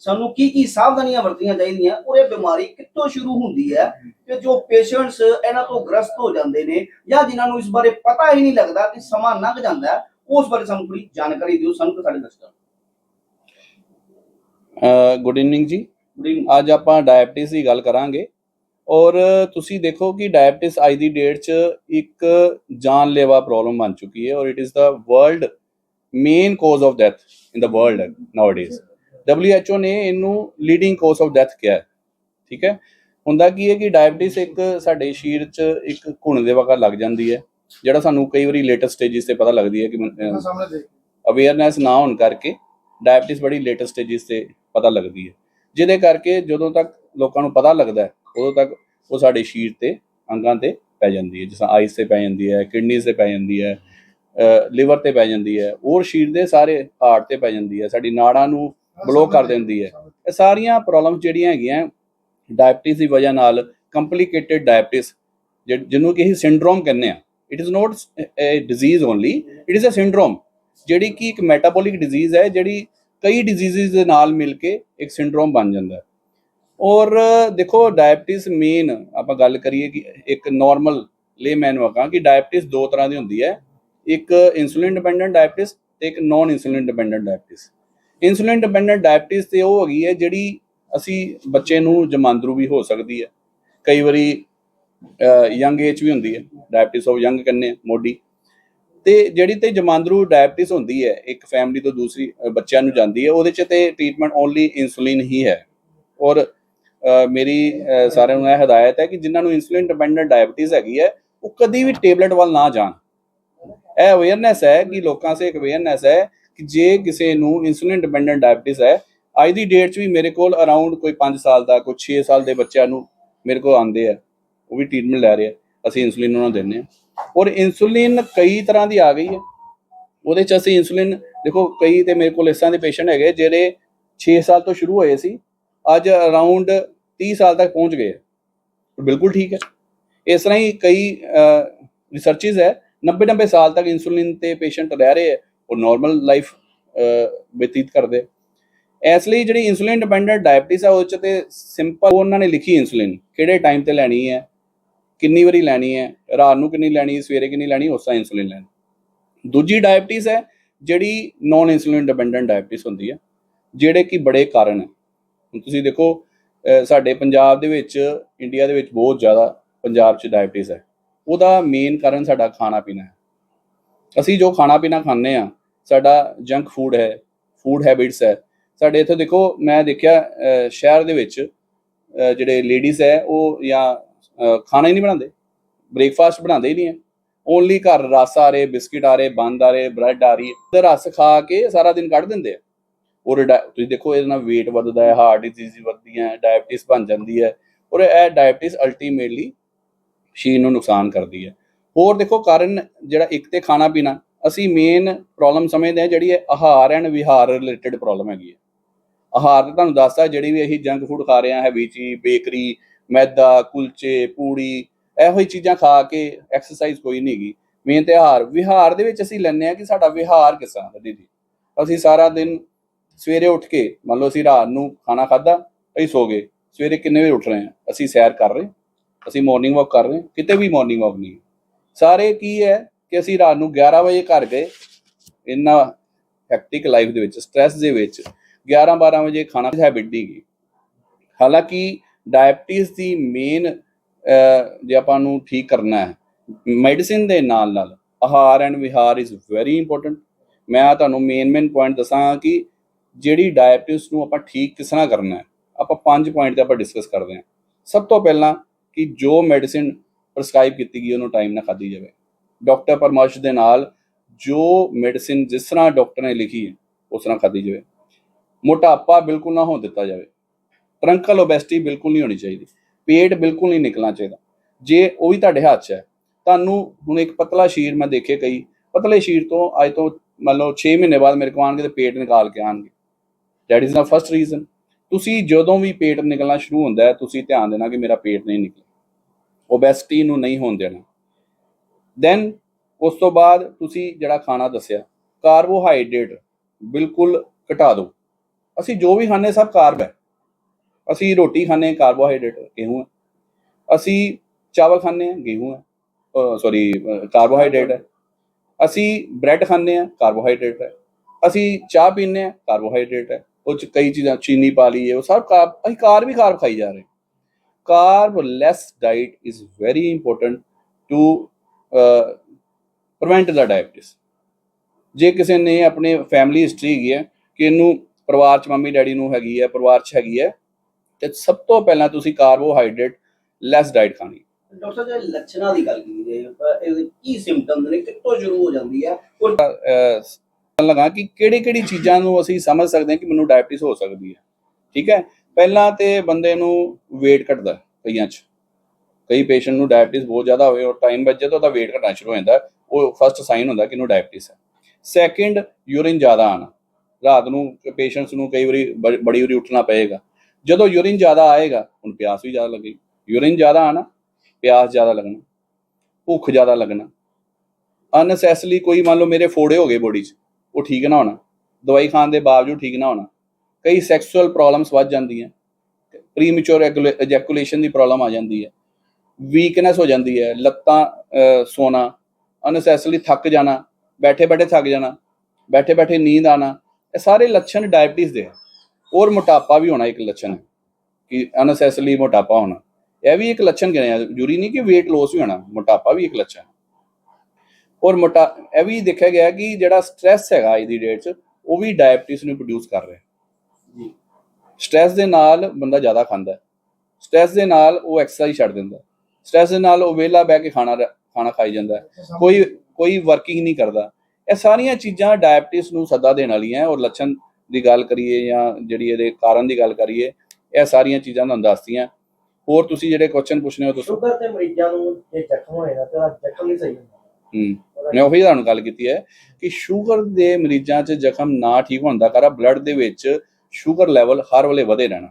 ਸਾਨੂੰ ਕੀ ਕੀ ਸਾਵਧਾਨੀਆਂ ਵਰਤਣੀਆਂ ਚਾਹੀਦੀਆਂ ਔਰ ਇਹ ਬਿਮਾਰੀ ਕਿੱਥੋਂ ਸ਼ੁਰੂ ਹੁੰਦੀ ਹੈ ਕਿ ਜੋ ਪੇਸ਼ੈਂਟਸ ਇਹਨਾਂ ਤੋਂ ਗ੍ਰਸਤ ਹੋ ਜਾਂਦੇ ਨੇ ਜਾਂ ਜਿਨ੍ਹਾਂ ਨੂੰ ਇਸ ਬਾਰੇ ਪਤਾ ਹੀ ਨਹੀਂ ਲੱਗਦਾ ਕਿ ਸਮਾਂ ਲੰਘ ਜਾਂਦਾ ਹੈ ਉਸ ਬਾਰੇ ਸਾਨੂੰ ਥੋੜੀ ਜਾਣਕਾਰੀ ਦਿਓ ਸਾਨੂੰ ਤੇ ਸਾਡੇ ਦਰਸ਼ਕਾਂ ਗੁੱਡ ਇਵਨਿੰਗ ਜੀ। ਅੱਜ ਆਪਾਂ ਡਾਇਬਟੀਜ਼ ਦੀ ਗੱਲ ਕਰਾਂਗੇ ਔਰ ਤੁਸੀਂ ਦੇਖੋ ਕਿ ਡਾਇਬਟੀਜ਼ ਅੱਜ ਦੀ ਡੇਟ 'ਚ ਇੱਕ ਜਾਨਲੇਵਾ ਪ੍ਰੋਬਲਮ ਬਣ ਚੁੱਕੀ ਹੈ ਔਰ it is the world main cause of death in the world nowadays WHO ਨੇ ਇਹਨੂੰ ਲੀਡਿੰਗ ਕੋਸ ਆਫ ਡੈਥ ਕਿਹਾ ਠੀਕ ਹੈ? ਹੁੰਦਾ ਕੀ ਹੈ ਕਿ ਡਾਇਬੀਟਿਸ ਇੱਕ ਸਾਡੇ ਸ਼ਰੀਰ 'ਚ ਇੱਕ ਘੁਣ ਦੇ ਵਕਾ ਲੱਗ ਜਾਂਦੀ ਹੈ ਜਿਹੜਾ ਸਾਨੂੰ ਕਈ ਵਾਰੀ ਲੇਟੈਸਟ ਸਟੇਜਿਸ ਤੇ ਪਤਾ ਲੱਗਦੀ ਹੈ ਕਿ ਅਵੇਅਰਨੈਸ ਨਾ ਹੋਣ ਕਰਕੇ ਡਾਇਬੀਟਿਸ ਬੜੀ ਲੇਟੈਸਟ ਸਟੇਜਿਸ ਤੇ ਪਤਾ ਲੱਗਦੀ ਹੈ। ਜਿਹਦੇ ਕਰਕੇ ਜਦੋਂ ਤੱਕ ਲੋਕਾਂ ਨੂੰ ਪਤਾ ਲੱਗਦਾ ਹੈ ਉਦੋਂ ਤੱਕ ਉਹ ਸਾਡੇ ਸ਼ਰੀਰ ਤੇ ਅੰਗਾਂ ਤੇ ਪੈ ਜਾਂਦੀ ਹੈ। ਜਿਸ ਆਈਸ ਤੇ ਪੈ ਜਾਂਦੀ ਹੈ ਕਿਡਨੀ ਤੇ ਪੈ ਜਾਂਦੀ ਹੈ ਲਿਵਰ ਤੇ ਪੈ ਜਾਂਦੀ ਹੈ ਔਰ ਸ਼ਰੀਰ ਦੇ ਸਾਰੇ ਹਾਰਟ ਤੇ ਪੈ ਜਾਂਦੀ ਹੈ। ਸਾਡੀ ਨਾੜਾਂ ਨੂੰ ਬਲੌਕ ਕਰ ਦਿੰਦੀ ਹੈ। ਇਹ ਸਾਰੀਆਂ ਪ੍ਰੋਬਲਮਸ ਜਿਹੜੀਆਂ ਹੈਗੀਆਂ ਡਾਇਬਟੀਜ਼ ਦੀ ਵਜ੍ਹਾ ਨਾਲ ਕੰਪਲਿਕੇਟਿਡ ਡਾਇਬਟੀਜ਼ ਜਿਹਨੂੰ ਕਿ ਅਸੀਂ ਸਿੰਡਰੋਮ ਕਹਿੰਦੇ ਆ it is not a disease only it is a syndrome ਜਿਹੜੀ ਕਿ ਇੱਕ ਮੈਟਾਬੋਲਿਕ ਡਿਜ਼ੀਜ਼ ਹੈ, ਜਿਹੜੀ ਕਈ ਡਿਜ਼ੀਜ਼ਸ ਦੇ ਨਾਲ ਮਿਲ ਕੇ ਇੱਕ ਸਿੰਡਰੋਮ ਬਣ ਜਾਂਦਾ ਹੈ। ਔਰ ਦੇਖੋ ਡਾਇਬਟੀਜ਼ ਮੇਨ ਆਪਾਂ ਗੱਲ ਕਰੀਏ ਕਿ ਇੱਕ ਨਾਰਮਲ ਲੇਮੈਨ ਵਾਕਾਂ ਕਿ ਡਾਇਬਟੀਜ਼ ਦੋ ਤਰ੍ਹਾਂ ਦੀ ਹੁੰਦੀ ਹੈ। ਇੱਕ ਇਨਸੂਲਿਨ ਡਿਪੈਂਡੈਂਟ ਡਾਇਬਟੀਜ਼ ਤੇ ਇੱਕ non insulin dependent diabetes insulin dependent diabetes ਤੇ ਉਹ ਹੈਗੀ ਹੈ ਜਿਹੜੀ ਅਸੀਂ ਬੱਚੇ ਨੂੰ ਜਮਾਂਦਰੂ ਵੀ ਹੋ ਸਕਦੀ ਹੈ। ਕਈ ਵਾਰੀ ਯੰਗ ਏਜ ਵੀ ਹੁੰਦੀ ਹੈ। ਡਾਇਬਟੀਜ਼ ਆਫ ਯੰਗ ਕੰਨੇ ਮੋਢੀ। ਤੇ ਜਿਹੜੀ ਤੇ ਜਮਾਂਦਰੂ ਡਾਇਬਟੀਜ਼ ਹੁੰਦੀ ਹੈ, ਇੱਕ ਫੈਮਿਲੀ ਤੋਂ ਦੂਸਰੀ ਬੱਚਿਆਂ ਨੂੰ ਜਾਂਦੀ ਹੈ, ਉਹਦੇ ਚ ਤੇ ਟ੍ਰੀਟਮੈਂਟ ਓਨਲੀ ਇਨਸੂਲਿਨ ਹੀ ਹੈ। ਔਰ ਮੇਰੀ ਸਾਰਿਆਂ ਨੂੰ ਇਹ ਹਦਾਇਤ ਹੈ ਕਿ ਜਿਨ੍ਹਾਂ ਨੂੰ ਇਨਸੂਲਿਨ ਡਿਪੈਂਡੈਂਟ ਡਾਇਬਟੀਜ਼ ਹੈਗੀ ਹੈ, ਉਹ ਕਦੀ ਵੀ ਟੇਬਲੇਟ ਵੱਲ ਨਾ ਜਾਣ। ਇਹ ਅਵੇਅਰਨੈਸ ਹੈ ਕਿ ਲੋਕਾਂ ਸੇ ਇੱਕ ਅਵੇਅਰਨੈਸ ਹੈ ਕਿ ਜੇ ਕਿਸੇ ਨੂੰ ਇਨਸੂਲਿਨ ਡਿਪੈਂਡੈਂਟ ਡਾਇਬਟੀਜ਼ ਹੈ, ਅੱਜ ਦੀ ਡੇਟ 'ਚ ਵੀ ਮੇਰੇ ਕੋਲ ਅਰਾਊਂਡ ਕੋਈ 5 ਸਾਲ ਦਾ, ਕੋਈ 6 ਸਾਲ ਦੇ ਬੱਚਿਆਂ ਨੂੰ ਮੇਰੇ ਕੋਲ ਆਉਂਦੇ ਆ, ਉਹ ਵੀ ਟ੍ਰੀਟਮੈਂਟ ਲੈ ਰਹੇ ਆ, ਅਸੀਂ ਇਨਸੂਲਿਨ ਉਹਨਾਂ ਨੂੰ ਦਿੰਦੇ ਆ ਔਰ ਇਨਸੂਲਿਨ ਕਈ ਤਰ੍ਹਾਂ ਦੀ ਆ ਗਈ ਹੈ। ਉਹਦੇ 'ਚ ਅਸੀਂ ਇਨਸੂਲਿਨ ਦੇਖੋ ਕਈ ਤੇ ਮੇਰੇ ਕੋਲ ਇਸ ਤਰ੍ਹਾਂ ਦੇ ਪੇਸ਼ੈਂਟ ਹੈਗੇ ਜਿਹੜੇ 6 ਸਾਲ ਤੋਂ ਸ਼ੁਰੂ ਹੋਏ ਸੀ, ਅੱਜ ਅਰਾਊਂਡ 30 ਸਾਲ ਤੱਕ ਪਹੁੰਚ ਗਏ ਬਿਲਕੁਲ ਠੀਕ ਹੈ। ਇਸ ਤਰ੍ਹਾਂ ਹੀ ਕਈ ਰਿਸਰਚਸ ਹੈ 90 90 ਸਾਲ ਤੱਕ ਇਨਸੂਲਿਨ ਤੇ ਪੇਸ਼ੈਂਟ ਰਹਿ ਰਹੇ ਹੈ ਉਹ ਨਾਰਮਲ ਲਾਈਫ ਬਤੀਤ ਕਰਦੇ। ਇਸ ਲਈ ਜਿਹੜੀ ਇਨਸੂਲਿਨ ਡਿਪੈਂਡੈਂਟ ਡਾਇਬਟੀਜ਼ ਆ ਉਹ ਚ ਤੇ ਸਿੰਪਲ ਉਹਨਾਂ ਨੇ ਲਿਖੀ ਇਨਸੂਲਿਨ ਕਿਹੜੇ ਟਾਈਮ ਤੇ ਲੈਣੀ ਹੈ, ਕਿੰਨੀ ਵਾਰੀ ਲੈਣੀ ਹੈ, ਰਾਤ ਨੂੰ ਕਿੰਨੀ ਲੈਣੀ, ਸਵੇਰੇ ਕਿੰਨੀ ਲੈਣੀ, ਉਸ ਤਰ੍ਹਾਂ ਇਨਸੂਲਿਨ ਲੈਣੀ। ਦੂਜੀ ਡਾਇਬਟੀਜ਼ ਹੈ, ਜਿਹੜੀ ਨਾਨ ਇਨਸੂਲਿਨ ਡਿਪੈਂਡੈਂਟ ਡਾਇਬਟੀਜ਼ ਹੁੰਦੀ ਹੈ, ਜਿਹੜੇ ਕਿ ਬੜੇ ਕਾਰਨ ਹੈ। ਹੁਣ ਤੁਸੀਂ ਦੇਖੋ ਸਾਡੇ ਪੰਜਾਬ ਦੇ ਵਿੱਚ ਇੰਡੀਆ ਦੇ ਵਿੱਚ ਬਹੁਤ ਜ਼ਿਆਦਾ ਪੰਜਾਬ 'ਚ ਡਾਇਬਟੀਜ਼ ਹੈ। ਉਹਦਾ ਮੇਨ ਕਾਰਨ ਸਾਡਾ ਖਾਣਾ ਪੀਣਾ ਹੈ। ਅਸੀਂ ਜੋ ਖਾਣਾ ਪੀਣਾ ਖਾਂਦੇ ਆ ਸਾਡਾ ਜੰਕ ਫੂਡ ਹੈ ਫੂਡ ਹੈਬਿਟਸ ਹੈ। ਸਾਡੇ ਇੱਥੇ ਦੇਖੋ, ਮੈਂ ਦੇਖਿਆ ਸ਼ਹਿਰ ਦੇ ਵਿੱਚ ਜਿਹੜੇ ਲੇਡੀਜ਼ ਹੈ, ਉਹ ਜਾਂ ਖਾਣਾ ਹੀ ਨਹੀਂ ਬਣਾਉਂਦੇ। ਬ੍ਰੇਕਫਾਸਟ ਬਣਾਉਂਦੇ ਹੀ ਨਹੀਂ ਹੈ। ਓਨਲੀ ਘਰ ਰਸ ਆ ਰਹੇ, ਬਿਸਕਿਟ ਆ ਰਹੇ, ਬੰਦ ਆ ਰਹੇ ਬ੍ਰੈਡ ਆ ਰਹੀ ਹੈ। ਤੇ ਰਸ ਖਾ ਕੇ ਸਾਰਾ ਦਿਨ ਕੱਢ ਦਿੰਦੇ ਆ। ਔਰ ਡਾ- ਤੁਸੀਂ ਦੇਖੋ, ਇਹਦੇ ਨਾਲ weight ਵੱਧਦਾ ਹੈ ਹਾਰਟ ਡਿਜ਼ੀਜ਼ ਵੱਧਦੀਆਂ ਹੈ ਡਾਇਬਟੀਜ਼ ਬਣ ਜਾਂਦੀ ਹੈ। ਔਰ ਇਹ ਡਾਇਬਟੀਜ਼ ਅਲਟੀਮੇਟਲੀ ਸਰੀਰ ਨੂੰ ਨੁਕਸਾਨ ਕਰਦੀ ਹੈ। ਹੋਰ ਦੇਖੋ, ਕਾਰਨ ਜਿਹੜਾ ਇੱਕ ਤੇ ਖਾਣਾ ਪੀਣਾ ਅਸੀਂ ਮੇਨ ਪ੍ਰੋਬਲਮ ਸਮਝਦੇ ਹਾਂ ਜਿਹੜੀ ਹੈ ਆਹਾਰ ਐਂਡ ਵਿਹਾਰ ਰਿਲੇਟਡ ਪ੍ਰੋਬਲਮ ਹੈਗੀ ਹੈ। ਆਹਾਰ ਤਾਂ ਤੁਹਾਨੂੰ ਦੱਸਦਾ ਜਿਹੜੀ ਵੀ ਅਸੀਂ ਜੰਕ ਫੂਡ ਖਾ ਰਹੇ ਹਾਂ ਹੈਵੀ ਚੀਜ਼ ਬੇਕਰੀ ਮੈਦਾ, ਕੁਲਚੇ, ਪੂੜੀ, ਇਹੋ ਹੀ ਚੀਜ਼ਾਂ ਖਾ ਕੇ ਐਕਸਰਸਾਈਜ਼ ਕੋਈ ਨਹੀਂ ਹੈਗੀ। ਮੇਨ ਤੇ ਆਹਾਰ, ਵਿਹਾਰ ਦੇ ਵਿੱਚ ਅਸੀਂ ਲੈਂਦੇ ਹਾਂ ਕਿ ਸਾਡਾ ਵਿਹਾਰ ਕਿਸ ਤਰ੍ਹਾਂ ਦਾ ਦੀਦੀ? ਅਸੀਂ ਸਾਰਾ ਦਿਨ ਸਵੇਰੇ ਉੱਠ ਕੇ, ਮੰਨ ਲਓ ਅਸੀਂ ਰਾਤ ਨੂੰ ਖਾਣਾ ਖਾਦਾ ਅਸੀਂ ਸੋ ਗਏ। ਸਵੇਰੇ ਕਿੰਨੇ ਵਜੇ ਉੱਠ ਰਹੇ ਹਾਂ? ਅਸੀਂ ਸੈਰ ਕਰ ਰਹੇ ਅਸੀਂ ਮਾਰਨਿੰਗ ਵਾਕ ਕਰ ਰਹੇ ਕਿਤੇ ਵੀ ਮਾਰਨਿੰਗ ਵਾਕ ਨਹੀਂ ਸਾਰੇ ਕੀ ਹੈ? ਕਿ ਅਸੀਂ ਰਾਤ ਨੂੰ 11 ਵਜੇ ਘਰ ਗਏ, ਇੰਨਾ ਹੈਕਟਿਕ ਲਾਈਫ ਦੇ ਵਿੱਚ ਸਟ੍ਰੈਸ ਦੇ ਵਿੱਚ 11 12 ਵਜੇ ਖਾਣਾ ਹੈਬਿਟ ਦੀ ਗਈ। ਹਾਲਾਂਕਿ ਡਾਇਬਟੀਜ਼ ਦੀ ਮੇਨ ਜੇ ਆਪਾਂ ਨੂੰ ਠੀਕ ਕਰਨਾ ਹੈ ਮੈਡੀਸਿਨ ਦੇ ਨਾਲ ਨਾਲ ਆਹਾਰ ਐਂਡ ਵਿਹਾਰ ਇਜ਼ ਵੈਰੀ ਇੰਪੋਰਟੈਂਟ ਮੈਂ ਤੁਹਾਨੂੰ ਮੇਨ ਮੇਨ ਪੁਆਇੰਟ ਦੱਸਾਂ ਕਿ ਜਿਹੜੀ ਡਾਇਬਟੀਜ਼ ਨੂੰ ਆਪਾਂ ਠੀਕ ਕਿਸ ਤਰ੍ਹਾਂ ਕਰਨਾ ਹੈ, ਆਪਾਂ ਪੰਜ ਪੁਆਇੰਟ ਤੇ ਆਪਾਂ ਡਿਸਕਸ ਕਰਦੇ ਹਾਂ। ਸਭ ਤੋਂ ਪਹਿਲਾਂ ਕਿ ਜੋ ਮੈਡੀਸਿਨ ਪ੍ਰਸਕ੍ਰਾਈਬ ਕੀਤੀ ਗਈ, ਉਹਨੂੰ ਟਾਈਮ ਨਾਲ ਖਾਧੀ ਜਾਵੇ। ਡਾਕਟਰ ਪਰਮਰਸ਼ ਦੇ ਨਾਲ ਜੋ ਮੈਡੀਸਿਨ ਜਿਸ ਤਰ੍ਹਾਂ ਡਾਕਟਰ ਨੇ ਲਿਖੀ ਹੈ, ਉਸ ਤਰ੍ਹਾਂ ਖਾਧੀ ਜਾਵੇ। ਮੋਟਾਪਾ ਬਿਲਕੁਲ ਨਾ ਹੋਣ ਦਿੱਤਾ ਜਾਵੇ। ਟਰੰਕਲ ਓਬੈਸਿਟੀ ਬਿਲਕੁਲ ਨਹੀਂ ਹੋਣੀ ਚਾਹੀਦੀ। ਪੇਟ ਬਿਲਕੁਲ ਨਹੀਂ ਨਿਕਲਣਾ ਚਾਹੀਦਾ। ਜੇ ਉਹ ਵੀ ਤੁਹਾਡੇ ਹੱਥ 'ਚ ਹੈ, ਤੁਹਾਨੂੰ ਹੁਣ ਇੱਕ ਪਤਲਾ ਸ਼ੀਰ ਮੈਂ ਦੇਖੇ ਕਈ, ਪਤਲੇ ਸ਼ੀਰ ਤੋਂ ਅੱਜ ਤੋਂ ਮੰਨ ਲਓ 6 ਮਹੀਨੇ ਬਾਅਦ ਮੇਰੇ ਕੋਲ ਆਣਗੇ ਤੇ ਪੇਟ ਨਿਕਾਲ ਕੇ ਆਣਗੇ that is the first reason ਤੁਸੀਂ ਜਦੋਂ ਵੀ ਪੇਟ ਨਿਕਲਣਾ ਸ਼ੁਰੂ ਹੁੰਦਾ ਹੈ, ਤੁਸੀਂ ਧਿਆਨ ਦੇਣਾ ਕਿ ਮੇਰਾ ਪੇਟ ਨਹੀਂ ਨਿਕਲੇ ਓਬੈਸਿਟੀ ਨੂੰ ਨਹੀਂ ਹੋਣ ਦੇਣਾ। ਦੈਨ ਉਸ ਤੋਂ ਬਾਅਦ ਤੁਸੀਂ ਜਿਹੜਾ ਖਾਣਾ ਦੱਸਿਆ ਕਾਰਬੋਹਾਈਡਰੇਟ ਬਿਲਕੁਲ ਘਟਾ ਦਿਓ। ਅਸੀਂ ਜੋ ਵੀ ਖਾਂਦੇ ਸਭ ਕਾਰਬ ਹੈ। ਅਸੀਂ ਰੋਟੀ ਖਾਂਦੇ ਕਾਰਬੋਹਾਈਡਰੇਟ ਗੇਹੂੰ ਹੈ। ਅਸੀਂ ਚਾਵਲ ਖਾਂਦੇ ਹਾਂ, ਗੇਹੂੰ ਹੈ। ਸੌਰੀ ਕਾਰਬੋਹਾਈਡਰੇਟ ਹੈ। ਅਸੀਂ ਬ੍ਰੈਡ ਖਾਂਦੇ ਹਾਂ ਕਾਰਬੋਹਾਈਡਰੇਟ ਹੈ। ਅਸੀਂ ਚਾਹ ਪੀਂਦੇ ਹਾਂ ਕਾਰਬੋਹਾਈਡਰੇਟ ਹੈ। ਉਹ ਚ ਕਈ ਚੀਜ਼ਾਂ, ਚੀਨੀ ਪਾ ਲਈ ਹੈ ਉਹ ਸਭ ਕਾਰਬ ਅਸੀਂ ਕਾਰ ਵੀ ਕਾਰਬ ਖਾਈ ਜਾ ਰਹੇ carb less diet is very important to prevent the diabetes ਜੇ ਕਿਸੇ ਨੇ ਆਪਣੇ ਫੈਮਿਲੀ ਹਿਸਟਰੀ ਹੈਗੀ ਹੈ ਕਿ ਇਹਨੂੰ ਪਰਿਵਾਰ ਚ ਮੰਮੀ ਡੈਡੀ ਨੂੰ ਹੈਗੀ ਹੈ ਪਰਿਵਾਰ ਚ ਹੈਗੀ ਹੈ ਤੇ ਸਭ ਤੋਂ ਪਹਿਲਾਂ ਤੁਸੀਂ ਕਾਰਬੋਹਾਈਡਰੇਟ ਲੈਸ ਡਾਈਟ ਖਾਣੀ। ਡਾਕਟਰ ਜੇ ਲੱਛਣਾਂ ਦੀ ਗੱਲ ਕੀਤੀ ਤਾਂ ਇਹਦੇ ਕੀ ਸਿੰਪਟਮਸ ਨੇ ਕਿੱਥੋਂ ਸ਼ੁਰੂ ਹੋ ਜਾਂਦੀ ਹੈ? ਔਰ ਲੱਗਾ ਕਿ ਕਿਹੜੀ ਕਿਹੜੀ ਚੀਜ਼ਾਂ ਨੂੰ ਅਸੀਂ ਸਮਝ ਸਕਦੇ ਹਾਂ ਕਿ ਮੈਨੂੰ ਡਾਇਬਟੀਸ ਹੋ ਸਕਦੀ ਹੈ। ਠੀਕ ਹੈ? ਪਹਿਲਾਂ ਤੇ ਬੰਦੇ ਨੂੰ weight ਘਟਦਾ ਹੈ ਕਈਆਂ 'ਚ। ਕਈ ਪੇਸ਼ੈਂਟ ਨੂੰ ਡਾਇਬਟੀਜ਼ ਬਹੁਤ ਜ਼ਿਆਦਾ ਹੋਵੇ ਔਰ ਟਾਈਮ ਵੱਜੇ ਤਾਂ ਉਹਦਾ weight ਘਟਣਾ ਸ਼ੁਰੂ ਹੋ ਜਾਂਦਾ ਉਹ ਫਸਟ ਸਾਈਨ ਹੁੰਦਾ ਕਿ ਇਹਨੂੰ ਡਾਇਬਟੀਸ ਹੈ। ਸੈਕਿੰਡ ਯੂਰਿਨ ਜ਼ਿਆਦਾ ਆਣਾ ਰਾਤ ਨੂੰ ਪੇਸ਼ੈਂਟਸ ਨੂੰ ਕਈ ਵਾਰੀ ਬ- ਬੜੀ ਵਾਰੀ ਉੱਠਣਾ ਪਏਗਾ। ਜਦੋਂ ਯੂਰਿਨ ਜ਼ਿਆਦਾ ਆਏਗਾ, ਹੁਣ ਪਿਆਸ ਵੀ ਜ਼ਿਆਦਾ ਲੱਗੇਗੀ। ਯੂਰਿਨ ਜ਼ਿਆਦਾ ਆਣਾ ਪਿਆਸ ਜ਼ਿਆਦਾ ਲੱਗਣਾ, ਭੁੱਖ ਜ਼ਿਆਦਾ ਲੱਗਣਾ। ਅਨਸੈਸਲੀ ਕੋਈ ਮੰਨ ਲਓ ਮੇਰੇ ਫੋੜੇ ਹੋ ਗਏ ਬੋਡੀ 'ਚ, ਉਹ ਠੀਕ ਨਾ ਹੋਣਾ। ਦਵਾਈ ਖਾਣ ਦੇ ਬਾਵਜੂਦ ਠੀਕ ਨਾ ਹੋਣਾ। ਕਈ ਸੈਕਸੁਅਲ ਪ੍ਰੋਬਲਮਸ ਵੱਧ ਜਾਂਦੀਆਂ। ਪ੍ਰੀਮੈਚੁਰ ਐਜੈਕੂਲੇਸ਼ਨ ਦੀ ਪ੍ਰੋਬਲਮ ਆ ਜਾਂਦੀ ਹੈ। ਵੀਕਨੈਸ ਹੋ ਜਾਂਦੀ ਹੈ ਲੱਤਾਂ ਸੋਨਾ ਅਨਸੈਸਰੀ ਥੱਕ ਜਾਣਾ ਬੈਠੇ ਬੈਠੇ ਥੱਕ ਜਾਣਾ ਬੈਠੇ ਬੈਠੇ ਨੀਂਦ ਆਣਾ ਇਹ ਸਾਰੇ ਲੱਛਣ ਡਾਇਬਟੀਜ਼ ਦੇ ਆ। ਔਰ ਮੋਟਾਪਾ ਵੀ ਹੋਣਾ ਇੱਕ ਲੱਛਣ ਹੈ ਕਿ ਅਨਸੈਸਰੀ ਮੋਟਾਪਾ ਹੋਣਾ। ਇਹ ਵੀ ਇੱਕ ਲੱਛਣ ਗਿਣਿਆ ਜ਼ਰੂਰੀ ਨਹੀਂ ਕਿ weight loss ਵੀ ਹੋਣਾ ਮੋਟਾਪਾ ਵੀ ਇੱਕ ਲੱਛਣ ਹੈ। ਔਰ ਮੋਟਾ ਇਹ ਵੀ ਦੇਖਿਆ ਗਿਆ ਕਿ ਜਿਹੜਾ ਸਟ੍ਰੈਸ ਹੈਗਾ ਅੱਜ ਦੀ ਡੇਟ 'ਚ ਉਹ ਵੀ ਡਾਇਬਟੀਸ ਨੂੰ ਪ੍ਰੋਡਿਊਸ ਕਰ ਰਿਹਾ ਜੀ। ਸਟ੍ਰੈਸ ਦੇ ਨਾਲ ਬੰਦਾ ਜ਼ਿਆਦਾ ਖਾਂਦਾ ਹੈ। ਸਟ੍ਰੈਸ ਦੇ ਨਾਲ ਉਹ ਐਕਸਰਸਾਈਜ਼ ਛੱਡ ਦਿੰਦਾ ਸਟ੍ਰੈਸ ਦੇ ਨਾਲ ਉਹ ਵਿਹਲਾ ਬਹਿ ਕੇ ਖਾਣਾ ਖਾਣਾ ਖਾਈ ਜਾਂਦਾ। ਕੋਈ ਕੋਈ ਵਰਕਿੰਗ ਨਹੀਂ ਕਰਦਾ। ਇਹ ਸਾਰੀਆਂ ਚੀਜ਼ਾਂ ਡਾਇਬਟੀਸ ਨੂੰ ਸੱਦਾ ਦੇਣ ਵਾਲੀਆਂ ਔਰ ਲੱਛਣ ਦੀ ਗੱਲ ਕਰੀਏ ਜਾਂ ਜਿਹੜੀ ਇਹਦੇ ਕਾਰਨ ਦੀ ਗੱਲ ਕਰੀਏ ਇਹ ਸਾਰੀਆਂ ਚੀਜ਼ਾਂ ਤੁਹਾਨੂੰ ਦੱਸਦੀਆਂ ਹੋਰ ਤੁਸੀਂ ਜਿਹੜੇ ਕੁਐਸਚਨ ਪੁੱਛਣੇ ਹੋ ਤੁਸੀਂ ਸ਼ੂਗਰ ਦੇ ਮਰੀਜ਼ਾਂ ਨੂੰ ਜੇ ਜ਼ਖਮ ਹੋਏ ਨਾ ਤੇ ਜ਼ਖਮ ਨਹੀਂ ਸਹੀ ਹੁੰਦਾ। ਹੂੰ ਮੈਂ ਉਹੀ ਤੁਹਾਨੂੰ ਗੱਲ ਕੀਤੀ ਹੈ ਕਿ ਸ਼ੂਗਰ ਦੇ ਮਰੀਜ਼ਾਂ 'ਚ ਜ਼ਖਮ ਨਾ ਠੀਕ ਹੋਣ ਦਾ ਕਾਰਨ ਬਲੱਡ ਦੇ ਵਿੱਚ ਸ਼ੂਗਰ ਲੈਵਲ ਹਰ ਵੇਲੇ ਵਧੇ ਰਹਿਣਾ।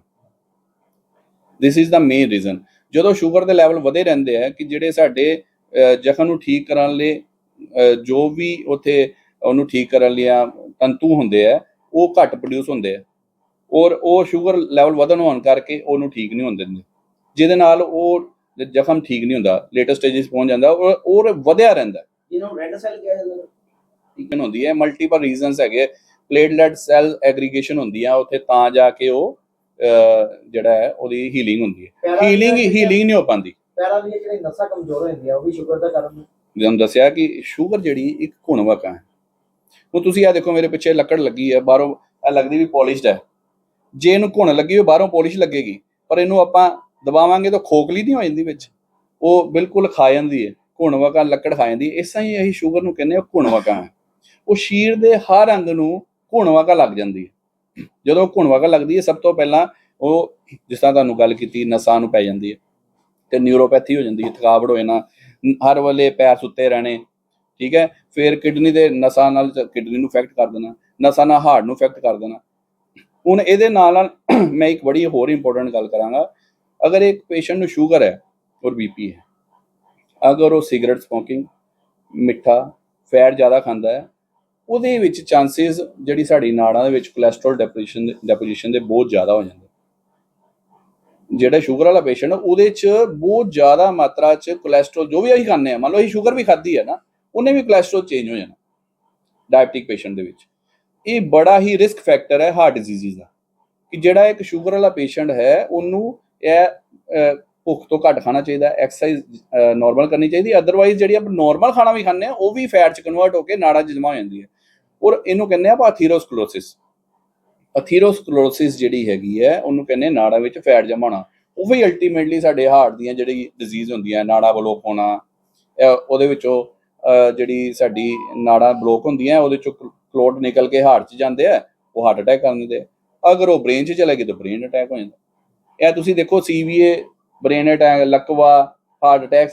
This is the main reason ਜਦੋਂ ਸ਼ੂਗਰ ਦੇ ਲੈਵਲ ਵਧੇ ਰਹਿੰਦੇ ਆ ਕਿ ਜਿਹੜੇ ਸਾਡੇ ਜ਼ਖਮ ਨੂੰ ਠੀਕ ਕਰਨ ਲਈ ਜੋ ਵੀ ਉਥੇ ਉਹਨੂੰ ਠੀਕ ਕਰਨ ਲਈ ਆ ਤੰਤੂ ਹੁੰਦੇ ਆ ਉਹ ਘੱਟ ਪ੍ਰੋਡਿਊਸ ਹੁੰਦੇ ਆ। ਔਰ ਉਹ ਸ਼ੂਗਰ ਲੈਵਲ ਵਧਣ ਹੋਣ ਕਰਕੇ ਉਹਨੂੰ ਠੀਕ ਨਹੀਂ ਹੁੰਦੇ ਜਿਹਦੇ ਨਾਲ ਉਹ ਜ਼ਖਮ ਠੀਕ ਨਹੀਂ ਹੁੰਦਾ ਲੇਟੈਸਟ ਸਟੇਜਸ ਪਹੁੰਚ ਜਾਂਦਾ ਔਰ ਔਰ ਵਧਿਆ ਰਹਿੰਦਾ। ਜਿਹਨੂੰ ਰੈੱਡ ਸੈੱਲ ਕਿਹਾ ਜਾਂਦਾ। ਟ੍ਰੀਟਮੈਂਟ ਹੁੰਦੀ ਹੈ ਮਲਟੀਪਲ ਰੀਜ਼ਨਸ ਹੈਗੇ ਪਲੇਟਲੈਟ ਸੈਲ ਐਗਰੀਗੇਸ਼ਨ ਹੁੰਦੀ ਆ ਉੱਥੇ ਤਾਂ ਜਾ ਕੇ ਉਹ ਜਿਹੜਾ ਹੈ ਉਹਦੀ ਹੀਲਿੰਗ ਹੁੰਦੀ ਹੈ। ਹੀਲਿੰਗ ਹੀਲਿੰਗ ਨਹੀਂ ਹੋ ਪਾਉਂਦੀ। ਪੈਰਾਂ ਦੀਆਂ ਜਿਹੜੀ ਨਸਾਂ ਕਮਜ਼ੋਰ ਹੋ ਜਾਂਦੀਆਂ ਉਹ ਵੀ ਸ਼ੂਗਰ ਦਾ ਕਾਰਨ ਹੈ। ਤੁਹਾਨੂੰ ਦੱਸਿਆ ਕਿ ਸ਼ੂਗਰ ਜਿਹੜੀ ਇੱਕ ਗੁਣਵਕਾ ਹੈ। ਹੁਣ ਤੁਸੀਂ ਆ ਦੇਖੋ ਮੇਰੇ ਪਿੱਛੇ ਲੱਕੜ ਲੱਗੀ ਹੈ ਬਾਹਰੋਂ ਇਹ ਲੱਗਦੀ ਵੀ ਪੋਲਿਸ਼ਡ ਹੈ। ਜੇ ਇਹਨੂੰ ਘੁਣ ਲੱਗੀ ਹੋਈ ਬਾਹਰੋਂ ਪੋਲਿਸ਼ ਲੱਗੇਗੀ। ਪਰ ਇਹਨੂੰ ਆਪਾਂ ਦਬਾਵਾਂਗੇ ਤਾਂ ਖੋਖਲੀ ਨਹੀਂ ਹੋ ਜਾਂਦੀ ਵਿੱਚ। ਉਹ ਬਿਲਕੁਲ ਖਾ ਜਾਂਦੀ ਹੈ। ਘੁਣਵਕਾ ਲੱਕੜ ਖਾ ਜਾਂਦੀ ਹੈ। ਇਸ ਹੀ ਅਸੀਂ ਸ਼ੂਗਰ ਨੂੰ ਕਹਿੰਦੇ ਆ ਘੁਣਵਕਾ। ਹੈ ਉਹ ਸ਼ੀਰ ਦੇ ਹਰ ਅੰਗ ਨੂੰ ਘੁਣਵਕਾ ਲੱਗ ਜਾਂਦੀ ਹੈ। ਜਦੋਂ ਘੁਣਵਕਾ ਲੱਗਦੀ ਹੈ, ਸਭ ਤੋਂ ਪਹਿਲਾਂ ਉਹ ਜਿਸ ਤਰ੍ਹਾਂ ਤੁਹਾਨੂੰ ਗੱਲ ਕੀਤੀ, ਨਸਾਂ ਨੂੰ ਪੈ ਜਾਂਦੀ ਹੈ ਤੇ ਨਿਊਰੋਪੈਥੀ ਹੋ ਜਾਂਦੀ ਹੈ, ਥਕਾਵਟ ਹੋ ਜਾਣਾ, ਹਰ ਵੇਲੇ ਪੈਰ ਸੁੱਤੇ ਰਹਿਣੇ, ਠੀਕ ਹੈ, ਫਿਰ ਕਿਡਨੀ ਦੇ ਨਸਾਂ ਨਾਲ ਕਿਡਨੀ ਨੂੰ ਇਫੈਕਟ ਕਰ ਦੇਣਾ, ਨਸਾਂ ਨਾਲ ਹਾਰਟ ਨੂੰ ਇਫੈਕਟ ਕਰ ਦੇਣਾ। ਹੁਣ ਇਹਦੇ ਨਾਲ ਨਾਲ ਮੈਂ ਇੱਕ ਬੜੀ ਹੋਰ ਇੰਪੋਰਟੈਂਟ ਗੱਲ ਕਰਾਂਗਾ, ਅਗਰ ਇੱਕ ਪੇਸ਼ੈਂਟ ਨੂੰ ਸ਼ੂਗਰ ਹੈ ਔਰ ਬੀਪੀ ਹੈ, ਅਗਰ ਉਹ ਸਿਗਰਟ ਸਮੋਕਿੰਗ ਮਿੱਠਾ ਫੈਟ ਜ਼ਿਆਦਾ ਖਾਂਦਾ ਹੈ ਉਹਦੇ ਵਿੱਚ ਚਾਂਸਸ ਜਿਹੜੀ ਸਾਡੀ ਨਾੜਾਂ ਦੇ ਵਿੱਚ ਕੋਲੇਸਟ੍ਰੋਲ ਡੈਪੋਜੀਸ਼ਨ ਡੈਪੋਜੀਸ਼ਨ ਦੇ ਬਹੁਤ ਜ਼ਿਆਦਾ ਹੋ ਜਾਂਦੇ। ਜਿਹੜਾ ਸ਼ੂਗਰ ਵਾਲਾ ਪੇਸ਼ੈਂਟ ਉਹਦੇ 'ਚ ਬਹੁਤ ਜ਼ਿਆਦਾ ਮਾਤਰਾ 'ਚ ਕੋਲੇਸਟ੍ਰੋਲ ਜੋ ਵੀ ਅਸੀਂ ਖਾਂਦੇ ਆ, ਮੰਨ ਲਓ ਅਸੀਂ ਸ਼ੂਗਰ ਵੀ ਖਾਧੀ ਹੈ ਨਾ, ਉਹਨੇ ਵੀ ਕੋਲੇਸਟ੍ਰੋਲ ਚੇਂਜ ਹੋ ਜਾਣਾ ਡਾਇਬਟਿਕ ਪੇਸ਼ੈਂਟ ਦੇ ਵਿੱਚ। ਇਹ ਬੜਾ ਹੀ ਰਿਸਕ ਫੈਕਟਰ ਹੈ ਹਾਰਟ ਡਿਜ਼ੀਜ਼ ਦਾ ਕਿ ਜਿਹੜਾ ਇੱਕ ਸ਼ੂਗਰ ਵਾਲਾ ਪੇਸ਼ੈਂਟ ਹੈ, ਉਹਨੂੰ ਇਹ ਭੁੱਖ ਤੋਂ ਘੱਟ ਖਾਣਾ ਚਾਹੀਦਾ ਐਕਸਰਸਾਈਜ਼ ਨਾਰਮਲ ਕਰਨੀ ਚਾਹੀਦੀ ਅਦਰਵਾਈਜ਼ ਜਿਹੜੀ ਆਪਾਂ ਨਾਰਮਲ ਖਾਣਾ ਵੀ ਖਾਂਦੇ ਆ, ਉਹ ਵੀ ਫੈਟ ਚ ਕਨਵਰਟ ਹੋ ਕੇ ਨਾੜਾਂ 'ਚ ਜਮਾ ਹੋ ਜਾਂਦੀ ਹੈ। ਔਰ ਇਹਨੂੰ ਕਹਿੰਦੇ ਆਪਾਂ ਅਥੀਰੋਸਕਲੋਸਿਸ ਅਥੀਰੋਸਕਲੋਸਿਸ ਜਿਹੜੀ ਹੈਗੀ ਹੈ, ਉਹਨੂੰ ਕਹਿੰਦੇ ਨਾੜਾਂ ਵਿੱਚ ਫੈਟ ਜਮਾ ਹੋਣਾ ਉਹ ਵੀ ਅਲਟੀਮੇਟਲੀ ਸਾਡੇ ਹਾਰਟ ਦੀਆਂ ਜਿਹੜੀ ਡਿਜ਼ੀਜ਼ ਹੁੰਦੀਆਂ, ਨਾੜਾ ਬਲੋਕ ਹੋਣਾ ਉਹਦੇ ਵਿੱਚੋਂ ਜਿਹੜੀ ਸਾਡੀ ਨਾੜਾ ਬਲੋਕ ਹੁੰਦੀਆਂ, ਉਹਦੇ ਚੋਂ ਕਲੋਟ ਨਿਕਲ ਕੇ ਹਾਰਟ 'ਚ ਜਾਂਦੇ ਆ, ਉਹ ਹਾਰਟ ਅਟੈਕ ਕਰਨ ਦਿੰਦੇ ਅਗਰ ਉਹ ਬ੍ਰੇਨ 'ਚ ਚਲੇ ਗਏ ਤਾਂ ਬ੍ਰੇਨ ਅਟੈਕ ਹੋ ਜਾਂਦਾ। ਇਹ ਤੁਸੀਂ ਦੇਖੋ ਸੀਵੀਏ ਬ੍ਰੇਨ ਅਟੈਕ ਲਕਵਾ ਹਾਰਟ ਅਟੈਕ